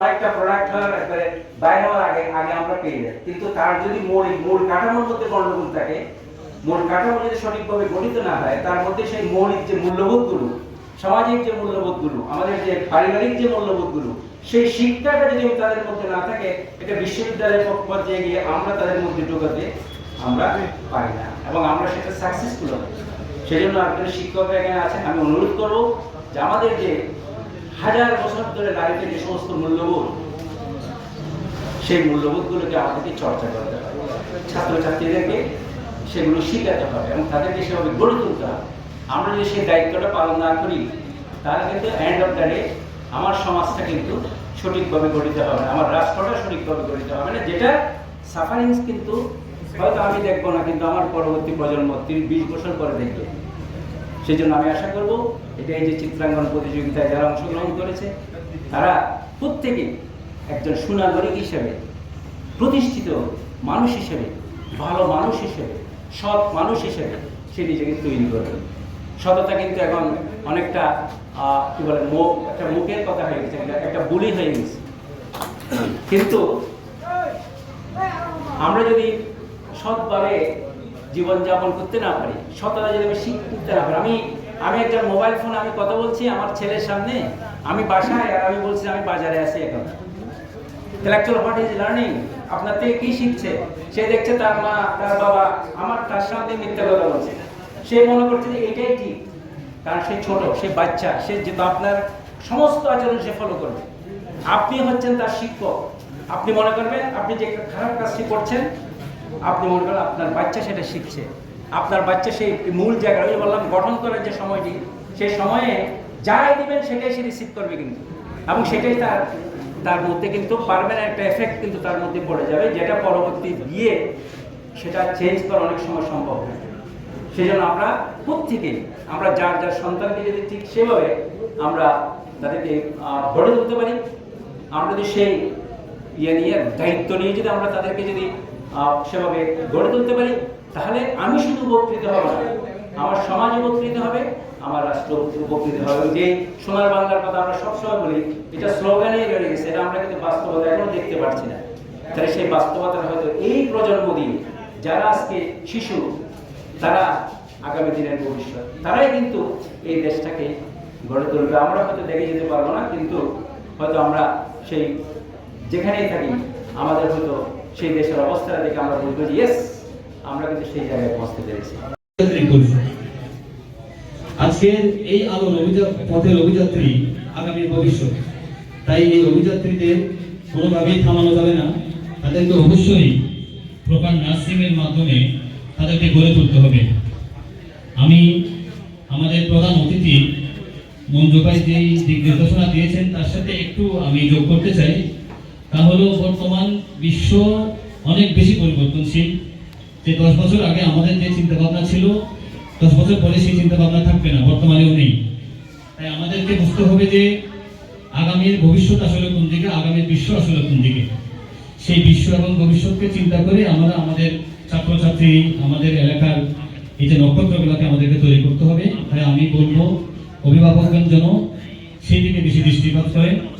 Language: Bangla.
একটা একবারে বাইরে হওয়ার আগে আগে আমরা পেয়ে যাই। কিন্তু তার যদি মূল মূল কাঠামোর মধ্যে গণ্ডগোল থাকে, মূল কাঠামো যদি সঠিকভাবে গঠিত না হয়, তার মধ্যে সেই মৌলিক যে মূল্যবোধগুলো, সামাজিক যে মূল্যবোধগুলো, আমাদের যে পারিবারিক যে মূল্যবোধগুলো, সেই শিক্ষাটা যদি তাদের মধ্যে না থাকে, এটা বিশ্ববিদ্যালয়ের পর্যায়ে গিয়ে আমরা তাদের মধ্যে ঢোকাতে আমরা পারি না এবং আমরা সেটা সাকসেসফুল হই সেই জন্য আপনাদের শিক্ষকরা এখানে আমি অনুরোধ করব যে আমাদের যে হাজার বছর ধরে দাঁড়িয়ে যে সমস্ত মূল্যবোধ, সেই মূল্যবোধগুলোকে আমাদেরকে চর্চা করতে হবে ছাত্রছাত্রীদেরকে সেগুলো শিখাতে হবে এবং তাদেরকে সেভাবে গড়ে তুলতে হবে। আমরা যদি সেই দায়িত্বটা পালন না করি, তাহলে কিন্তু এন্ড অফ দ্য ডে আমার সমাজটা কিন্তু সঠিকভাবে গঠিত হবে না, আমার রাষ্ট্রটা সঠিকভাবে গঠিত হবে না, যেটা সাফারিংস কিন্তু হয়তো আমি দেখব না, কিন্তু আমার পরবর্তী প্রজন্ম তিরিশ, বিশ বছর পরে দেখবে। সেই জন্য আমি আশা করব এটা এই যে চিত্রাঙ্কন প্রতিযোগিতায় যারা অংশগ্রহণ করেছে, তারা প্রত্যেকে একজন সুনাগরিক হিসেবে, প্রতিষ্ঠিত মানুষ হিসেবে, ভালো মানুষ হিসেবে, সৎ মানুষ হিসেবে সে নিজেকে তৈরি করবে। সততা কিন্তু এখন অনেকটা কি বলে, মুখ, একটা মুখের কথা হয়ে গেছে একটা- বুলি হয়ে গেছে। কিন্তু আমরা যদি সৎভাবে জীবনযাপন করতে না পারি। সততা যদি আমি শিখতে না পারি। আমি আমি একটা মোবাইল ফোন আমি কথা বলছি, আমার ছেলের সামনে। আমি বাসায়, আর আমি বলছি আমি বাজারে আছি এখন। ইন্টেলেকচুয়াল হোয়াট ইজ লার্নিং আপনার থেকে কি শিখছে? সে দেখছে তার মা, তার বাবা, আমার, তার সামনে মিথ্যা কথা বলছে। সে মনে করছে যে এটাই ঠিক। কারণ সে ছোট, সে বাচ্চা, সে যেহেতু আপনার সমস্ত আচরণ সে ফলো করবে। আপনি হচ্ছেন তার শিক্ষক। আপনি মনে করবেন, আপনি যে খারাপ কাজটি করছেন আপনি মনে করেন আপনার বাচ্চা সেটা শিখছে। আপনার বাচ্চা সেই মূল জায়গা আমি বললাম গঠন করার যে সময়টি, সেই সময়ে যাই দিবেন সেটাই সে রিসিভ করবে কিন্তু। এবং সেটাই তার তার মধ্যে কিন্তু পারমানেন্ট একটা এফেক্ট কিন্তু তার মধ্যে পড়ে যাবে, যেটা পরবর্তী গিয়ে সেটা চেঞ্জ করা অনেক সময় সম্ভব হয়। সেই জন্য আমরা প্রত্যেকে, আমরা যার যার সন্তানকে যদি ঠিক সেভাবে আমরা তাদেরকে গড়ে তুলতে পারি, আমরা যদি সেই ইয়ে নিয়ে, দায়িত্ব নিয়ে যদি আমরা তাদেরকে যদি সেভাবে গড়ে তুলতে পারি, তাহলে আমি শুধু উপকৃত হব না, আমার সমাজ উপকৃত হবে, আমার রাষ্ট্র উপকৃত হবে। যে সোনার বাংলার কথা আমরা সবসময় বলি, এটা স্লোগানে রয়ে গেছে, এটা আমরা কিন্তু বাস্তবতা এখনও দেখতে পাচ্ছি না। তাহলে সেই বাস্তবতাটা হয়তো এই প্রজন্ম দিয়ে, যারা আজকে শিশু, তারা আগামী দিনের ভবিষ্যৎ, তারাই কিন্তু এই দেশটাকে গড়ে তুলবে। আমরা হয়তো দেখে যেতে পারব না, কিন্তু হয়তো আমরা সেই যেখানেই থাকি, আমাদের হয়তো সেই দেশের অবস্থাটা দেখে আমরা বলব যে ইয়েস আমরা কিন্তু সেই জায়গায় পৌঁছতে পেরেছি। আজকের এই আলোর অভিযান পথের অভিযাত্রী আগামী ভবিষ্যৎ। তাই এই অভিযাত্রীদের কোনোভাবেই থামানো যাবে না। তাদেরকে অবশ্যই প্রপার নার্সিং এর মাধ্যমে তাদেরকে গড়ে তুলতে হবে। আমি আমাদের প্রধান অতিথি মঞ্জু ভাই যে দিক নির্দেশনা দিয়েছেন, তার সাথে একটু আমি যোগ করতে চাই। তা হলো বর্তমান বিশ্ব অনেক বেশি পরিবর্তনশীল। যে দশ বছর আগে আমাদের যে চিন্তা ভাবনা ছিল, দশ বছর পরে সেই চিন্তা ভাবনা থাকবে না, বর্তমানেও নেই। তাই আমাদেরকে বুঝতে হবে যে আগামীর ভবিষ্যৎ আসলে কোন দিকে, আগামীর বিশ্ব আসলে কোন দিকে। সেই বিশ্ব এবং ভবিষ্যৎকে চিন্তা করে আমরা আমাদের ছাত্রছাত্রী, আমাদের এলাকার এই যে নক্ষত্রগুলোকে আমাদেরকে তৈরি করতে হবে। তাই আমি বলব, অভিভাবকগণ যেন সেই দিকে বেশি দৃষ্টিপাত করেন